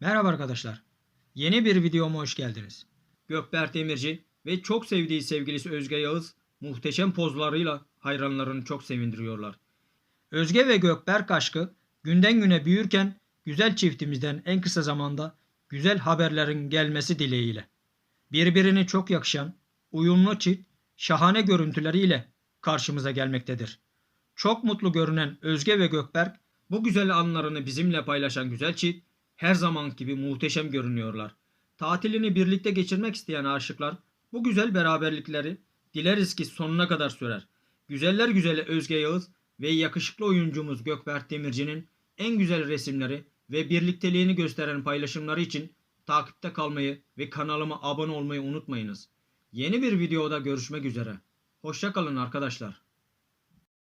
Merhaba arkadaşlar. Yeni bir videoma hoş geldiniz. Gökberk Demirci ve çok sevdiği sevgilisi Özge Yağız muhteşem pozlarıyla hayranlarını çok sevindiriyorlar. Özge ve Gökberk aşkı günden güne büyürken güzel çiftimizden en kısa zamanda güzel haberlerin gelmesi dileğiyle. Birbirine çok yakışan, uyumlu çift şahane görüntüleriyle karşımıza gelmektedir. Çok mutlu görünen Özge ve Gökberk bu güzel anlarını bizimle paylaşan güzel çift her zaman gibi muhteşem görünüyorlar. Tatilini birlikte geçirmek isteyen aşıklar bu güzel beraberlikleri dileriz ki sonuna kadar sürer. Güzeller güzeli Özge Yağız ve yakışıklı oyuncumuz Gökberk Demirci'nin en güzel resimleri ve birlikteliğini gösteren paylaşımları için takipte kalmayı ve kanalıma abone olmayı unutmayınız. Yeni bir videoda görüşmek üzere. Hoşçakalın arkadaşlar.